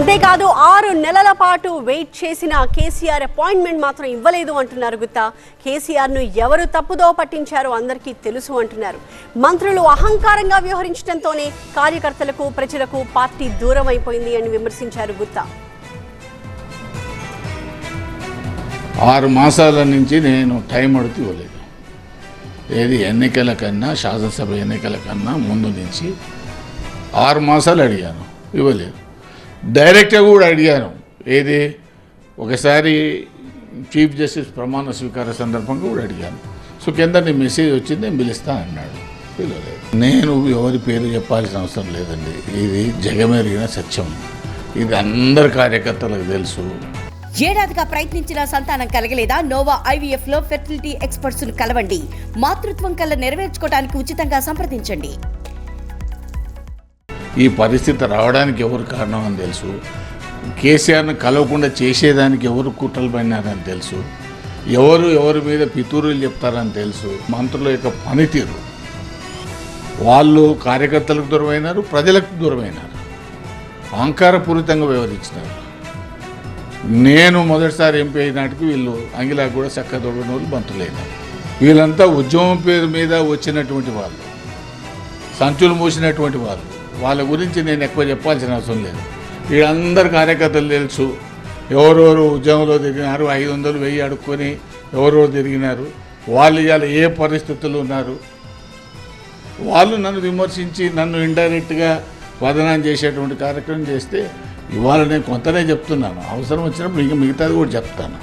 అంతేకాదు ఆరు నెలల పాటు వెయిట్ చేసిన కేసీఆర్ అపాయింట్మెంట్ మాత్రం ఇవ్వలేదు అంటున్నారు గుత్తా. కేసీఆర్ను ఎవరు తప్పుదో పట్టించారో అందరికీ తెలుసు అంటున్నారు. మంత్రులు అహంకారంగా వ్యవహరించడంతోనే కార్యకర్తలకు ప్రజలకు పార్టీ దూరం అయిపోయింది అని విమర్శించారు గుత్తా. ఆరు మాసాల నుంచి నేను టైం అడుగుతూ ఇవ్వలేదు. ఏది ఎన్నికల కన్నా శాసనసభ ఎన్నికల కన్నా ముందు నుంచి ఆరు మాసాలు అడిగాను. ఇవ్వలేదు. డైరెక్ట్గా కూడా అడిగాను. ఏది? ఒకసారి చీఫ్ జస్టిస్ ప్రమాణ స్వీకార సందర్భంగా కూడా అడిగాను. సో కింద నీ మెసేజ్ వచ్చింది నేను పిలుస్తా అన్నాడు. పిలవలేదు. నేను ఎవరి పేరు చెప్పాల్సిన అవసరం లేదండి. ఇది జగమెరిగిన సత్యం. ఇది అందరి కార్యకర్తలకు తెలుసు. ఏడాదిగా ప్రయత్నించిన సంతానం కలగలేదా? నోవా ఐవీఎఫ్లో ఫెర్టిలిటీ ఎక్స్పర్ట్స్ కలవండి. మాతృత్వం కల్లా నెరవేర్చుకోవడానికి ఉచితంగా సంప్రదించండి. ఈ పరిస్థితి రావడానికి ఎవరు కారణం అని తెలుసు? కేసీఆర్ను కలవకుండా చేసేదానికి ఎవరు కుట్రలు పడినారని తెలుసు? ఎవరు ఎవరి మీద పితూరులు చెప్తారని తెలుసు? మంత్రుల యొక్క పనితీరు. వాళ్ళు కార్యకర్తలకు దూరమైనారు ప్రజలకు దూరమైనారు. అహంకారపూరితంగా వివరించినారు నేను మొదటిసారి ఎంపీ అయినాటికి వీళ్ళు అంగిలా కూడా చక్క దొడని వాళ్ళు మంత్రులైనారు. వీళ్ళంతా ఉద్యమం పేరు మీద వచ్చినటువంటి వాళ్ళు సంచులు మూసినటువంటి వాళ్ళు. వాళ్ళ గురించి నేను ఎక్కువ చెప్పాల్సిన అవసరం లేదు. వీళ్ళందరు కార్యకర్తలు తెలుసు. ఎవరెవరు ఉద్యమంలో తిరిగినారు ఐదు వందలు వెయ్యి అడుక్కొని ఎవరెవరు తిరిగినారు వాళ్ళు ఇవాళ ఏ పరిస్థితులు ఉన్నారు. వాళ్ళు నన్ను విమర్శించి నన్ను ఇండైరెక్ట్గా వదనం చేసేటువంటి కార్యక్రమం చేస్తే ఇవాళ నేను కొంతనే చెప్తున్నాను. అవసరం వచ్చినప్పుడు ఇంకా మిగతాది కూడా చెప్తాను.